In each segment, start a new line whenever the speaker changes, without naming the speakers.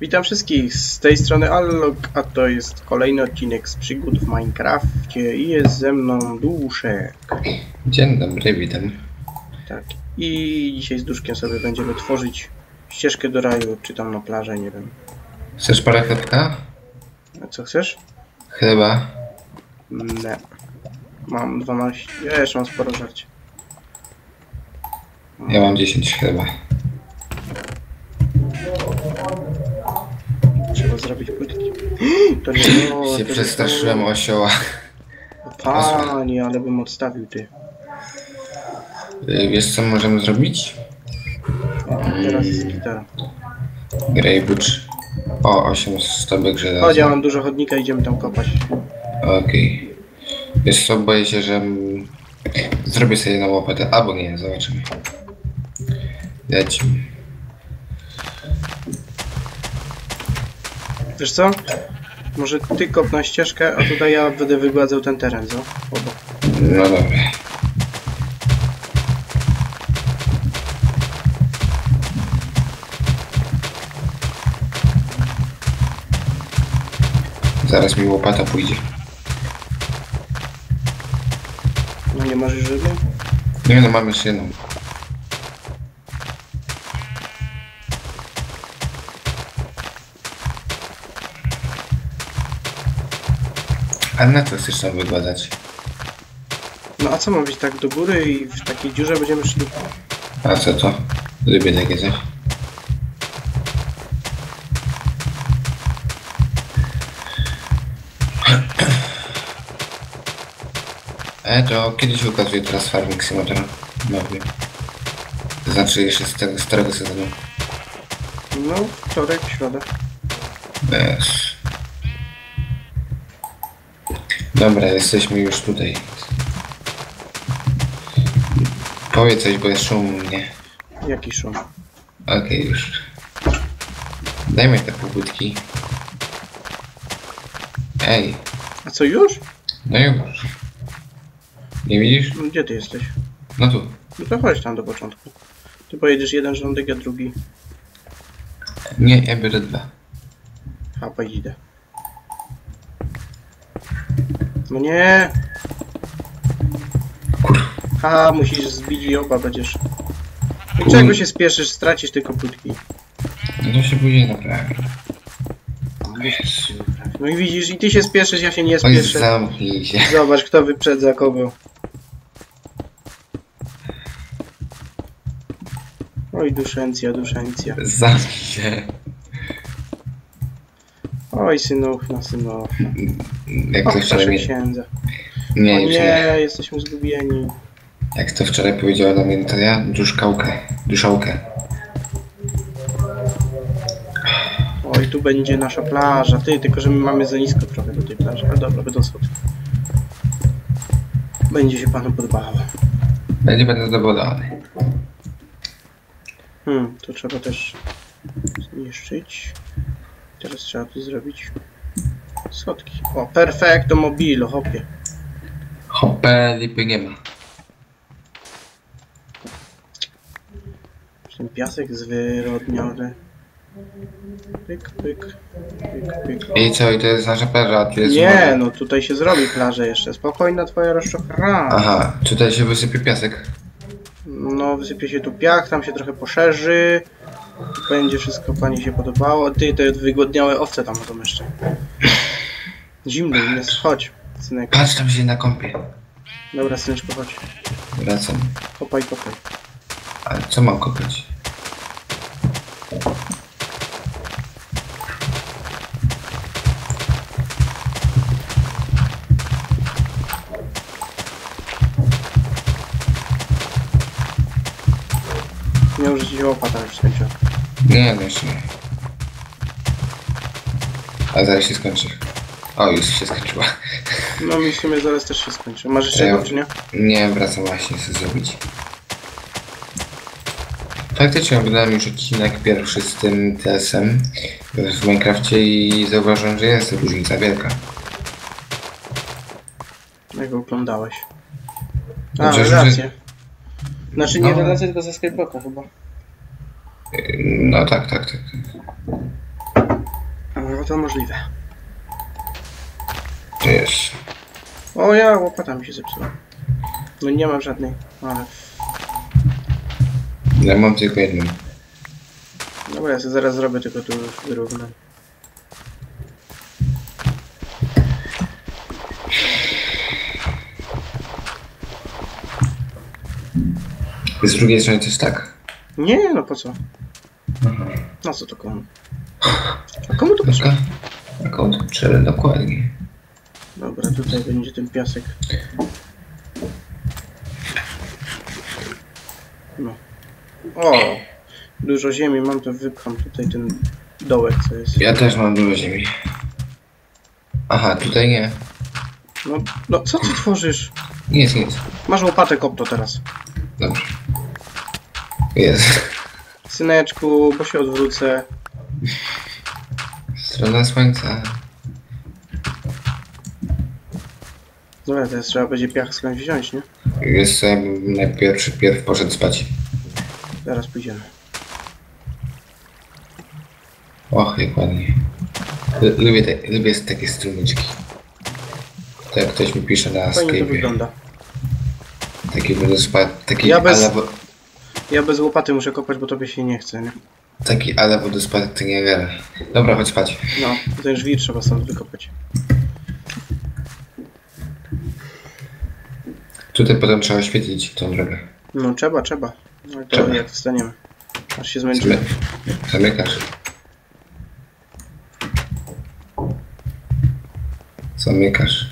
Witam wszystkich, z tej strony Allog, a to jest kolejny odcinek z przygód w Minecrafcie i jest ze mną Duszek.
Dzień dobry, witam.
Tak. I dzisiaj z Duszkiem sobie będziemy tworzyć ścieżkę do raju, czy tam na plażę, nie wiem.
Chcesz parę chlebka?
A co chcesz?
Chleba?
Nie. Mam 12, ja jeszcze mam sporo żarcia.
Ja mam 10 chleba.
Zrobić płytki. To nie było...
się
to
przestraszyłem osioła.
Panie, ale bym odstawił ty.
Y, Wiesz co możemy zrobić?
Teraz jest gitara.
Greybucz. O, 8 stabek
Chodź, ja
żelaza.
mam dużo chodnika, idziemy tam kopać.
Okej. Wiesz co, boję się, że zrobię sobie jedną łopatę. Albo nie, zobaczymy. Lecimy.
Wiesz co? Może ty kop na ścieżkę, a tutaj ja będę wygładzał ten teren, co? Obok.
No dobra. Zaraz mi łopata pójdzie.
No nie masz żadnej?
Nie no, mam jeszcze jedną. A na co chcesz tam wygładzać?
No a co ma być tak do góry i w takiej dziurze będziemy szli?
A co to? Lubię takie coś. E, to kiedyś ukazuję teraz Farming Simulator nowy. To znaczy jeszcze z tego starego sezonu.
No, wtorek, środa.
Bez. Dobra, jesteśmy już tutaj. Powiedz coś, bo jest szum u mnie.
Jaki szum?
Okej, już. Dajmy te pobudki. Ej,
A co już?
no już. Nie widzisz?
No, Gdzie ty jesteś?
No tu.
No to chodź tam do początku. Ty pojedziesz jeden rządek, a drugi.
Nie, ja biorę dwa.
A, pojdź idę. No nie!
Kur...
Haha, musisz zbić i oba będziesz. I czego się spieszysz? Stracisz tylko płytki.
No to się później naprawi.
No i widzisz, i ty się spieszysz, ja się nie
Oj,
spieszę.
zamknij się.
Zobacz, kto wyprzedza kogo. Oj, duszencja, duszencja.
Zamknij się.
Oj, synów na synów.
Jak to wczoraj mi...
księdza.
Nie,
O
nie.
nie, jesteśmy zgubieni.
Jak to wczoraj powiedziała do mnie, to ja duszkałkę. Duszałkę.
Oj, tu będzie nasza plaża. Ty, tylko że my mamy za nisko trochę do tej plaży. Ale dobra, będą schody. Będzie się panu podobało.
Będzie będę zadowolony.
Hmm, to trzeba też zniszczyć. Teraz trzeba tu zrobić schodki. O, perfekto mobilo, hopie.
Hopę, lipy nie ma.
Ten piasek zwyrodniony. Pyk, pyk, pyk, pyk.
I co, i to jest nasza plaża, a tu jest
Nie, no tutaj się zrobi plaża jeszcze. Spokojna twoja rozczochrana.
Aha, tutaj się wysypie piasek.
No, wysypie się tu piach, tam się trochę poszerzy. Będzie wszystko pani się podobało. Ty, te wygłodniałe owce tam będą jeszcze. Zimno im jest. Chodź, synek.
Patrz tam się na kąpie.
Dobra, syneczku, chodź.
Wracam.
Kopaj, kopaj.
Ale co mam kopać?
Nie użyć łopata już skończyła.
Nie, no jeszcze nie. A zaraz się skończy. O, już się skończyła.
No mi sumie zaraz też się skończy. Masz jeszcze
Ja-
jedno, czy nie?
Nie, wracam właśnie chcę zrobić. Faktycznie oglądałem już odcinek pierwszy z tym TS-em w Minecrafcie i zauważyłem, że jest różnica wielka.
Jak go oglądałeś? A,
No przecież,
relacje. Znaczy nie
No.
relacje, tylko ze Skype'oka chyba.
No tak, tak, tak. tak.
to możliwe.
Jest.
O ja, łopata mi się zepsuła. No nie mam żadnej, ale...
Ja mam tylko jedną.
Dobra, ja sobie zaraz zrobię, tylko tu wyrównam.
Z drugiej strony to jest tak.
Nie, no po co? No co to komu? A komu to potrzeba?
Taka akąt trzeba dokładnie.
Dobra, tutaj będzie ten piasek. No. O! Dużo ziemi mam, to wypcham tutaj ten dołek, co jest.
Ja też mam dużo ziemi. Aha, tutaj nie.
No, no co ty tworzysz?
Nic, nic.
Masz łopatę kopto teraz.
Dobrze. Jest.
Syneczku, bo się odwrócę.
Strona słońca.
Dobra, teraz trzeba będzie piach skądś wziąć, nie?
Jest sobie najpierw pierw poszedł spać.
Zaraz pójdziemy.
Och, jak ładnie. L- lubię, te, lubię takie strumyczki. To jak ktoś mi pisze na
Fajnie to
Skype'ie.
wygląda.
Taki wodospad, taki
Ja bez-
ala, wo-
Ja bez łopaty muszę kopać, bo tobie się nie chce, nie?
taki ala wodospad to nie wiele. Dobra, chodź spać.
No, ten żwir trzeba stąd wykopać.
Tutaj potem trzeba oświetlić tą drogę.
No, trzeba, trzeba. Ale to
Trzeba.
jak wstaniemy. Aż się zmęczymy.
Zamy- Zamykasz. Zamykasz.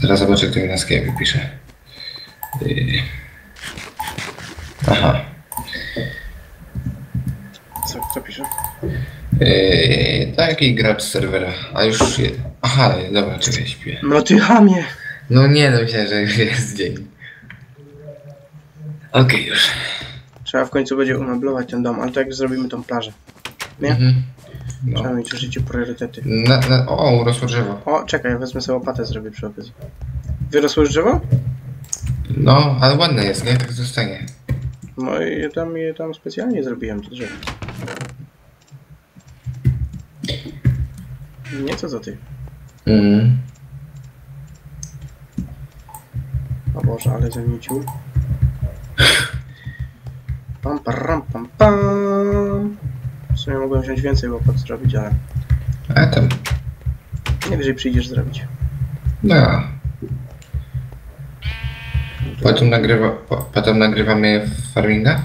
Teraz zobaczę, kto mi na Skype pisze. Yy. Aha.
Co, co pisze?
Yy, taki gracz z serwera. A już. Aha, dobra, czekaj, śpię.
No ty chamie!
No nie, no myślałem, że już jest dzień. Okej, już.
Trzeba w końcu będzie umeblować ten dom, ale to jak zrobimy tą plażę. Nie?
Mhm. No.
Trzeba mieć w życiu priorytety.
Na, na, o, urosło drzewo.
O, czekaj, ja wezmę sobie łopatę, zrobię przy okazji. Wyrosło już drzewo?
No, ale ładne jest, nie? Tak zostanie.
No i ja tam, je tam specjalnie zrobiłem to drzewo. Nie, co za ty?
Mhm.
Boże, ale zamiecił. Pam, pam, pam, pam. W sumie mogłem wziąć więcej łopat zrobić, ale
A tam.
najwyżej przyjdziesz zrobić.
No. Potem, nagrywa, po, potem nagrywamy farminga?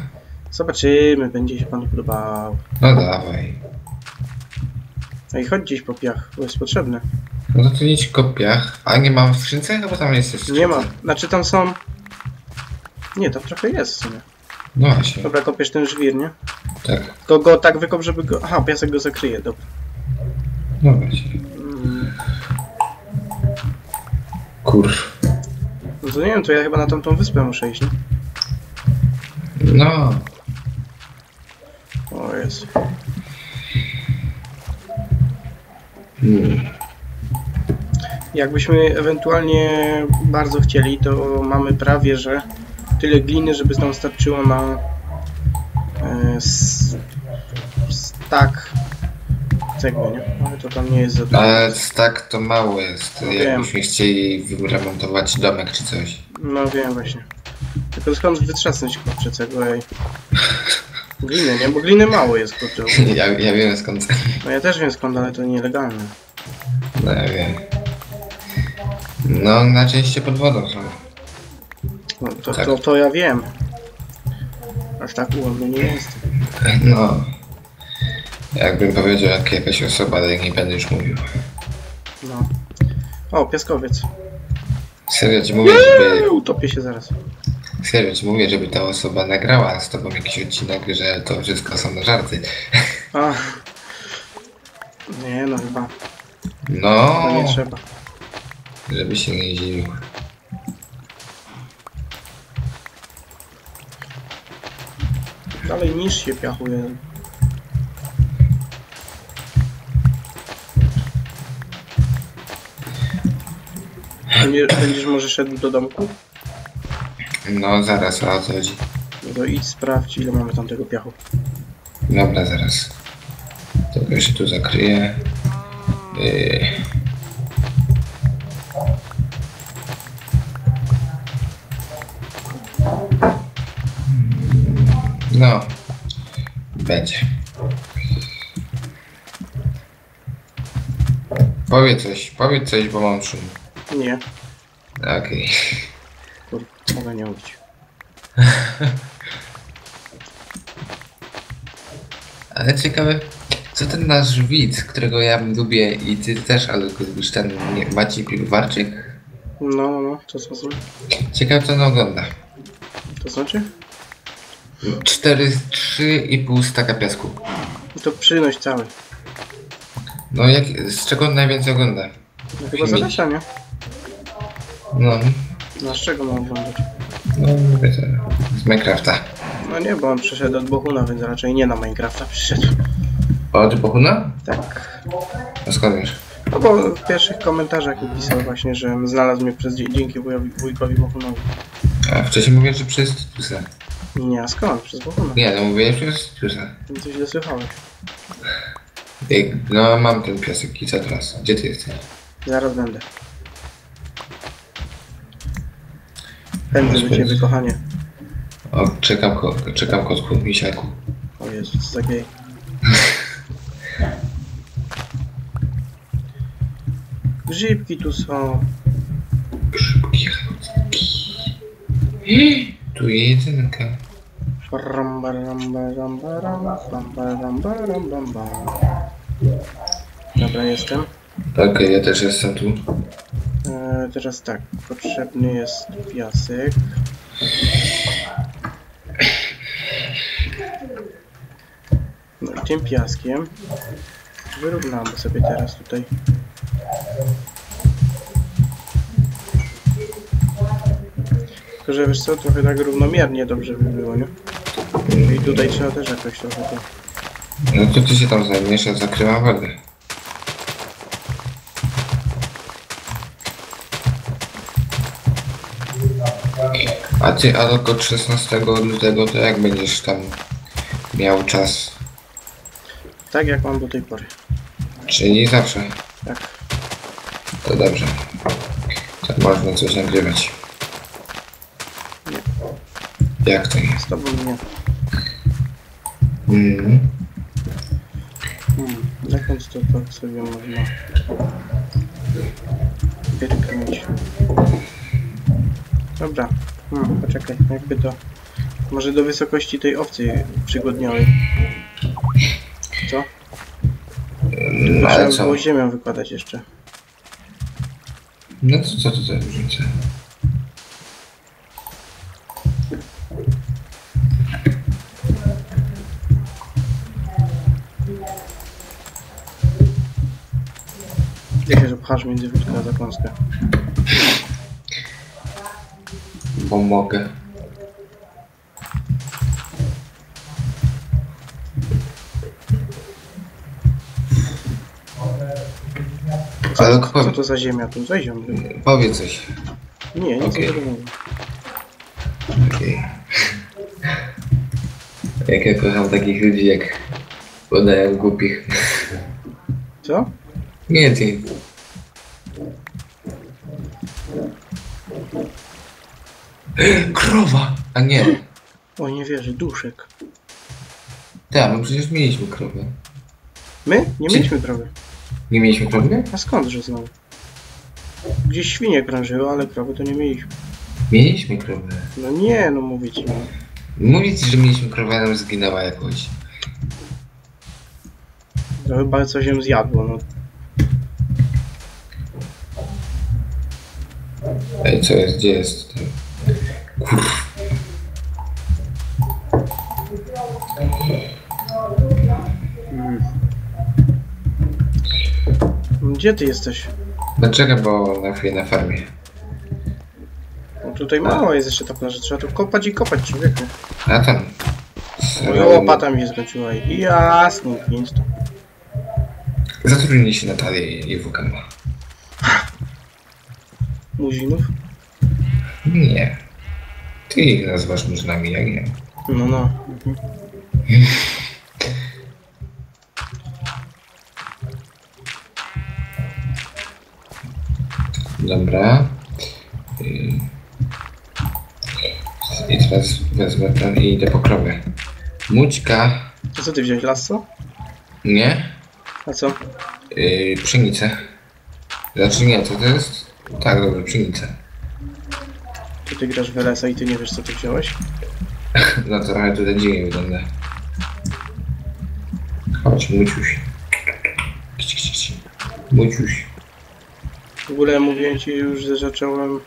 Zobaczymy, będzie się panu podobało.
No dawaj.
No i chodź gdzieś po piach, bo jest potrzebne.
No to idź w kopiach. A nie mam w skrzynce? Chyba tam jest jeszcze.
Nie ma. Znaczy tam są... Nie, tam trochę jest w sumie.
No właśnie.
Dobra, kopiesz ten żwir, nie?
Tak.
To go tak wykop, żeby go... Aha, piasek go zakryje, dobra.
No właśnie.
Mm,
Kur.
No to nie wiem, to ja chyba na tamtą wyspę muszę iść, nie?
No.
O jest.
Hmm.
Jakbyśmy ewentualnie bardzo chcieli, to mamy prawie, że tyle gliny, żeby nam starczyło na e, s- stak cegły, nie? Ale to tam nie jest za dużo.
Ale tak to mało jest.
No
Jakbyśmy chcieli wyremontować domek czy coś.
No wiem właśnie. Tylko skąd wytrzasnąć kurczę cegłę. Gliny, nie? Bo gliny mało jest kurczę.
Ja, ja wiem skąd.
No ja też wiem skąd, ale to nielegalne.
No ja wiem. No na części pod wodą są.
No, to,
Tak.
to, to ja wiem. Aż tak ułomny nie jestem.
No. Jakbym powiedział jak jakaś osoba, ale nie będę już mówił.
No. O, piaskowiec.
Serio ci mówię, żeby...
Utopię się zaraz.
Serio ci mówię, żeby ta osoba nagrała z tobą jakiś odcinek, że to wszystko są żarty.
A. Nie no chyba.
No,
To nie trzeba.
Żeby się nie zdziwił.
Dalej niż się piachu jeden. Będzie, będziesz może szedł do domku?
No zaraz, a o co chodzi?
No to idź sprawdź ile mamy tam tego piachu.
Dobra, zaraz. Tylko się tu zakryję. Yy. No, będzie. Powiedz coś, powiedz coś, bo mam szum.
Nie,
Okej.
kurwa, mogę nie mówić.
Ale ciekawe, co ten nasz widz, którego ja lubię i ty też, ale go lubisz, ten nie, Maciej Piwowarczyk.
No, no, no, to co znaczy?
Ciekawe, co on ogląda.
To znaczy?
4, 3,5 staka piasku.
To przynoś cały.
No jak, z czego najwięcej ogląda?
No chyba zaleca, nie?
No,
No z czego mam oglądać?
no mówię to, z Minecrafta.
No nie, bo on przyszedł od Bohuna, więc raczej nie na Minecrafta przyszedł.
Od Bohuna?
Tak.
A skąd wiesz?
No bo w pierwszych komentarzach mi pisał właśnie, że znalazł mnie przez, dzięki wujowi, wujkowi Bohunowi.
A wcześniej mówię, że przez Tytusa.
Nie, a skąd? Przez Bohuna.
Nie, no mówię przez.
Więc coś dosłychałeś.
Ej, No mam ten piasek i co teraz? Gdzie ty jesteś?
Zaraz będę. Pędzę do ciebie, kochanie.
O, czekam, ko czekam kotku, misiaku.
O Jezu, co za gej. Grzybki tu są.
Szybki chodki. Tu jedynka.
Dobra, jestem.
Okej, ja też jestem tu.
E, teraz tak, potrzebny jest piasek. No i tym piaskiem wyrównamy sobie teraz tutaj. Tylko, że wiesz co, trochę tak równomiernie dobrze by było, nie? I tutaj trzeba też jakoś trochę to...
No to ty się tam zajmiesz, ja zakrywam wodę. A ty, a od 16 lutego to jak będziesz tam miał czas?
Tak jak mam do tej pory.
Czyli zawsze.
Tak.
To dobrze. To można coś nagrywać.
Nie.
Jak to jest?
Z tobą nie.
Mm.
Hmm, zakąd to tak sobie można wyrknąć. Dobra, hmm, poczekaj, jakby to... Może do wysokości tej owcy przygodniałej. Co?
Mm, Ale
Trzeba
co?
było ziemią wykładać jeszcze.
No to co to za różnica?
Jak się pchasz między wódkę a zakąskę.
Bo mogę. Ale
Co
powiedz,
to za ziemia tu? Ją.
powiedz coś.
Nie, nic
Okej.
nie zrobiłem.
Okej. Jak ja kocham takich ludzi, jak podają głupich.
Co?
Nie ty. Krowa! A nie.
O, nie wierzę, duszek.
Tak, no przecież mieliśmy krowę.
My? Nie
Czy-
mieliśmy krowy.
Nie mieliśmy krowy?
A skądże znowu? Gdzieś świnie krążyły, ale krowy to nie mieliśmy.
Mieliśmy krowę.
No nie, no mówię ci. No.
Mówię ci, że mieliśmy krowę, a nam zginęła jakoś.
To chyba coś ją zjadło, no.
Ej, co jest? Gdzie jest? ten- Kur...
Mm. Gdzie ty jesteś?
Dlaczego? Bo na chwilę na farmie.
No tutaj mało jest jeszcze ta plaża, trzeba tu kopać i kopać, człowieku.
A tam.
Moja łopata mi się skończyła i jasny gwint to.
Zatrudnij się Natalię i Wukama.
Muzinów?
Nie. Ty ich nazywasz nami, jak nie.
No, no.
Dobra. I teraz wezmę ten i idę po krowę. Mućka.
To co ty wziąłeś, lasso?
Nie.
A co?
Yy, pszenicę. Znaczy nie, co to jest? Tak, dobrze, pszenicę.
Ty grasz w LS-a i ty nie wiesz co ty wziąłeś?
No to tutaj dziwnie wygląda. Chodź, Muciuś. Muciuś.
W ogóle mówiłem ci już, że zacząłem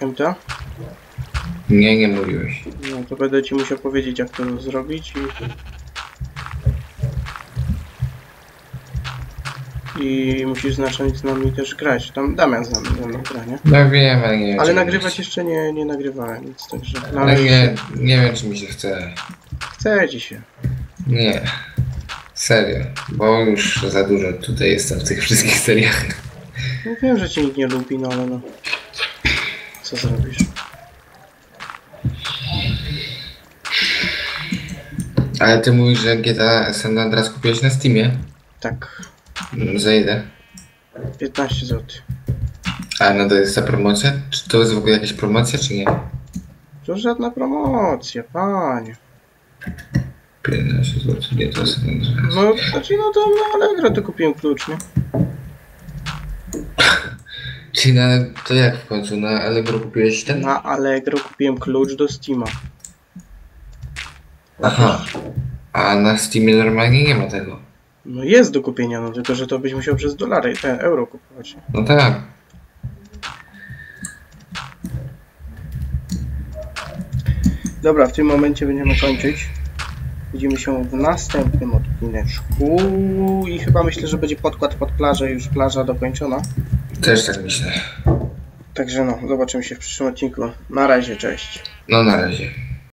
MTA?
Nie, nie mówiłeś.
No to będę ci musiał powiedzieć jak to zrobić i... I musisz zacząć z nami też grać. Tam Damian z nami, ze mną gra, nie?
No wiem, ale nie wiem.
Ale
czy
nagrywać
mi
jeszcze nie, nie nagrywałem nic, także... No,
Ale nie, nie wiem, czy mi się chce.
Chce ci się.
Nie. Serio. Bo już za dużo tutaj jestem w tych wszystkich seriach.
No wiem, że cię nikt nie lubi, no ale no... Co zrobisz?
Ale ty mówisz, że GTA San Andreas kupiłeś na Steamie?
Tak,
Za ile?
15 zł.
A no to jest ta promocja? Czy to jest w ogóle jakaś promocja, czy nie?
To żadna promocja, panie.
15 zł, nie to Andreas.
No, znaczy no to na Allegro to kupiłem klucz, nie?
Czyli na, to jak w końcu? Na Allegro kupiłeś ten?
Na Allegro kupiłem klucz do Steama.
Aha. A na Steamie normalnie nie ma tego.
No jest do kupienia, no tylko że to byś musiał przez dolary, te euro kupować.
No tak.
Dobra, w tym momencie będziemy kończyć. Widzimy się w następnym odcineczku i chyba myślę, że będzie podkład pod plażę, już plaża dokończona.
Też tak myślę.
Także no, zobaczymy się w przyszłym odcinku. Na razie, cześć.
No na razie.